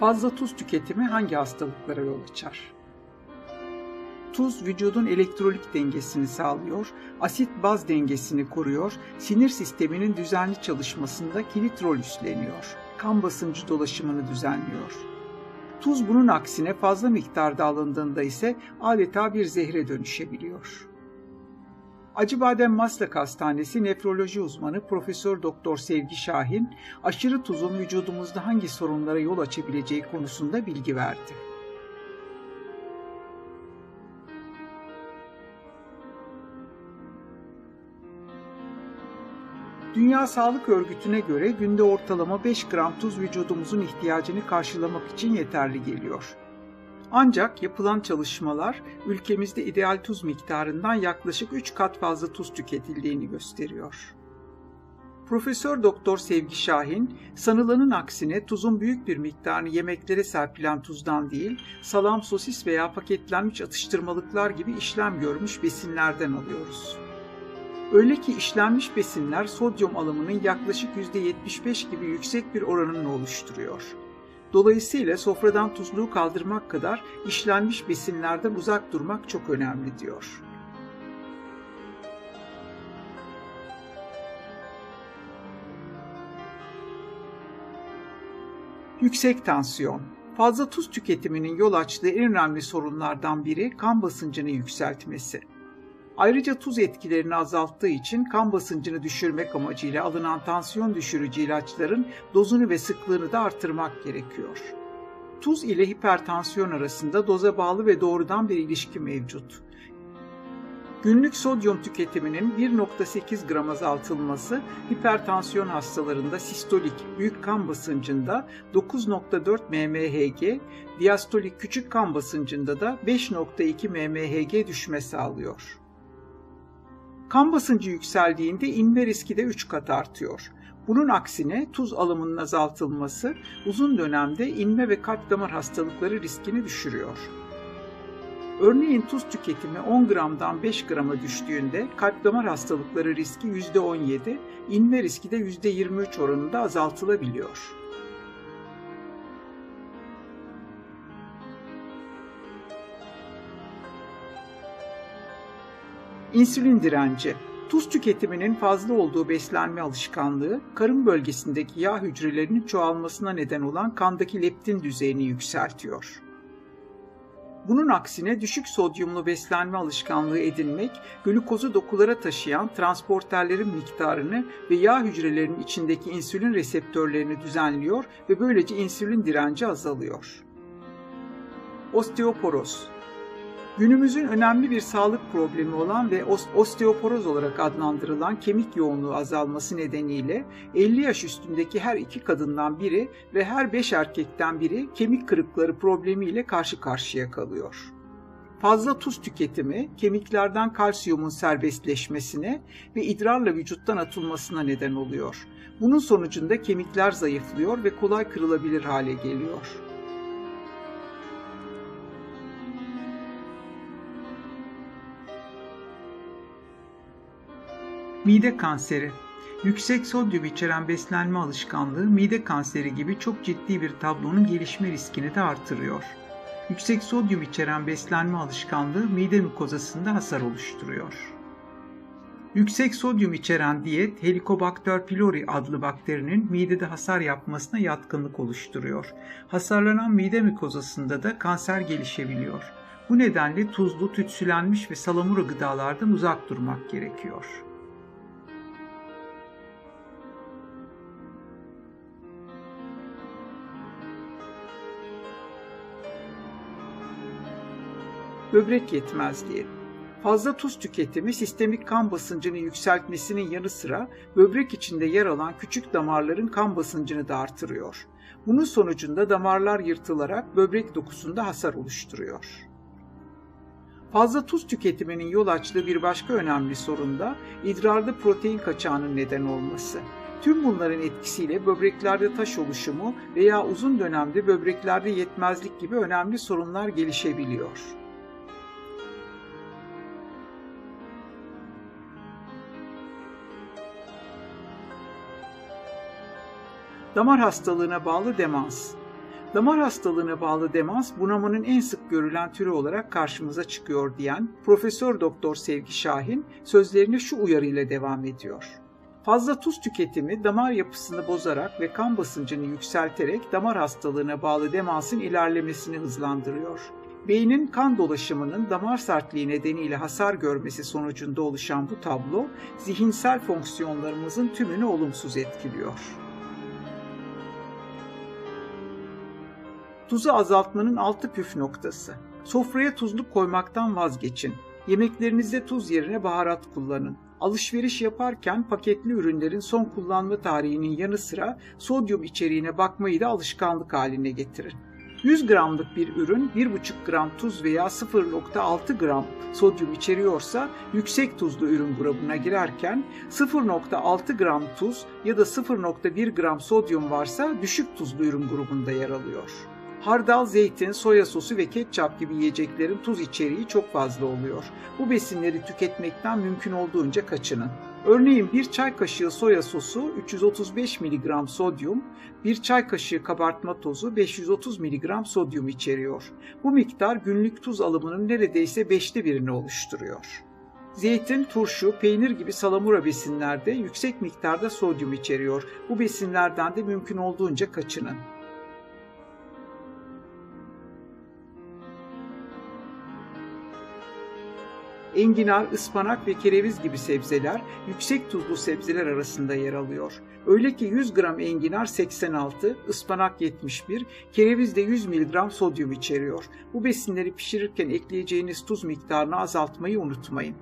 Fazla tuz tüketimi hangi hastalıklara yol açar? Tuz vücudun elektrolit dengesini sağlıyor, asit baz dengesini koruyor, sinir sisteminin düzenli çalışmasında kilit rol üstleniyor. Kan basıncı dolaşımını düzenliyor. Tuz bunun aksine fazla miktarda alındığında ise adeta bir zehre dönüşebiliyor. Acıbadem Maslak Hastanesi nefroloji uzmanı Profesör Doktor Sevgi Şahin, aşırı tuzun vücudumuzda hangi sorunlara yol açabileceği konusunda bilgi verdi. Dünya Sağlık Örgütü'ne göre günde ortalama 5 gram tuz vücudumuzun ihtiyacını karşılamak için yeterli geliyor. Ancak yapılan çalışmalar ülkemizde ideal tuz miktarından yaklaşık 3 kat fazla tuz tüketildiğini gösteriyor. Profesör Doktor Sevgi Şahin, sanılanın aksine tuzun büyük bir miktarını yemeklere serpilen tuzdan değil, salam, sosis veya paketlenmiş atıştırmalıklar gibi işlem görmüş besinlerden alıyoruz. Öyle ki işlenmiş besinler sodyum alımının yaklaşık %75 gibi yüksek bir oranını oluşturuyor. Dolayısıyla sofradan tuzluğu kaldırmak kadar işlenmiş besinlerden uzak durmak çok önemli diyor. Yüksek tansiyon Fazla tuz tüketiminin yol açtığı en önemli sorunlardan biri kan basıncını yükseltmesi. Ayrıca tuz etkilerini azalttığı için kan basıncını düşürmek amacıyla alınan tansiyon düşürücü ilaçların dozunu ve sıklığını da artırmak gerekiyor. Tuz ile hipertansiyon arasında doza bağlı ve doğrudan bir ilişki mevcut. Günlük sodyum tüketiminin 1.8 gram azaltılması hipertansiyon hastalarında sistolik büyük kan basıncında 9.4 mmHg, diastolik küçük kan basıncında da 5.2 mmHg düşme sağlıyor. Kan basıncı yükseldiğinde inme riski de 3 kat artıyor. Bunun aksine tuz alımının azaltılması uzun dönemde inme ve kalp damar hastalıkları riskini düşürüyor. Örneğin tuz tüketimi 10 gramdan 5 grama düştüğünde kalp damar hastalıkları riski %17, inme riski de %23 oranında azaltılabiliyor. İnsülin direnci Tuz tüketiminin fazla olduğu beslenme alışkanlığı, karın bölgesindeki yağ hücrelerinin çoğalmasına neden olan kandaki leptin düzeyini yükseltiyor. Bunun aksine düşük sodyumlu beslenme alışkanlığı edinmek, glukozu dokulara taşıyan transporterlerin miktarını ve yağ hücrelerinin içindeki insülin reseptörlerini düzenliyor ve böylece insülin direnci azalıyor. Osteoporoz Günümüzün önemli bir sağlık problemi olan ve osteoporoz olarak adlandırılan kemik yoğunluğu azalması nedeniyle 50 yaş üstündeki her iki kadından biri ve her 5 erkekten biri kemik kırıkları problemiyle karşı karşıya kalıyor. Fazla tuz tüketimi kemiklerden kalsiyumun serbestleşmesine ve idrarla vücuttan atılmasına neden oluyor. Bunun sonucunda kemikler zayıflıyor ve kolay kırılabilir hale geliyor. Mide kanseri Yüksek sodyum içeren beslenme alışkanlığı mide kanseri gibi çok ciddi bir tablonun gelişme riskini de artırıyor. Yüksek sodyum içeren beslenme alışkanlığı mide mukozasında hasar oluşturuyor. Yüksek sodyum içeren diyet Helicobacter pylori adlı bakterinin midede hasar yapmasına yatkınlık oluşturuyor. Hasarlanan mide mukozasında da kanser gelişebiliyor. Bu nedenle tuzlu, tütsülenmiş ve salamura gıdalardan uzak durmak gerekiyor. Böbrek yetmezliği. Fazla tuz tüketimi sistemik kan basıncını yükseltmesinin yanı sıra böbrek içinde yer alan küçük damarların kan basıncını da artırıyor. Bunun sonucunda damarlar yırtılarak böbrek dokusunda hasar oluşturuyor. Fazla tuz tüketiminin yol açtığı bir başka önemli sorun da idrarda protein kaçağının neden olması. Tüm bunların etkisiyle böbreklerde taş oluşumu veya uzun dönemde böbreklerde yetmezlik gibi önemli sorunlar gelişebiliyor. Damar hastalığına bağlı demans. Damar hastalığına bağlı demans bunamanın en sık görülen türü olarak karşımıza çıkıyor diyen Profesör Doktor Sevgi Şahin sözlerine şu uyarıyla devam ediyor. Fazla tuz tüketimi damar yapısını bozarak ve kan basıncını yükselterek damar hastalığına bağlı demansın ilerlemesini hızlandırıyor. Beynin kan dolaşımının damar sertliği nedeniyle hasar görmesi sonucunda oluşan bu tablo, zihinsel fonksiyonlarımızın tümünü olumsuz etkiliyor. Tuzu azaltmanın altı püf noktası. Sofraya tuzluk koymaktan vazgeçin. Yemeklerinizde tuz yerine baharat kullanın. Alışveriş yaparken paketli ürünlerin son kullanma tarihinin yanı sıra sodyum içeriğine bakmayı da alışkanlık haline getirin. 100 gramlık bir ürün 1,5 gram tuz veya 0,6 gram sodyum içeriyorsa yüksek tuzlu ürün grubuna girerken 0,6 gram tuz ya da 0,1 gram sodyum varsa düşük tuzlu ürün grubunda yer alıyor. Hardal, zeytin, soya sosu ve ketçap gibi yiyeceklerin tuz içeriği çok fazla oluyor. Bu besinleri tüketmekten mümkün olduğunca kaçının. Örneğin bir çay kaşığı soya sosu 335 mg sodyum, bir çay kaşığı kabartma tozu 530 mg sodyum içeriyor. Bu miktar günlük tuz alımının neredeyse beşte birini oluşturuyor. Zeytin, turşu, peynir gibi salamura besinlerde yüksek miktarda sodyum içeriyor. Bu besinlerden de mümkün olduğunca kaçının. Enginar, ıspanak ve kereviz gibi sebzeler yüksek tuzlu sebzeler arasında yer alıyor. Öyle ki 100 gram enginar 86, ıspanak 71, kereviz de 100 mg sodyum içeriyor. Bu besinleri pişirirken ekleyeceğiniz tuz miktarını azaltmayı unutmayın.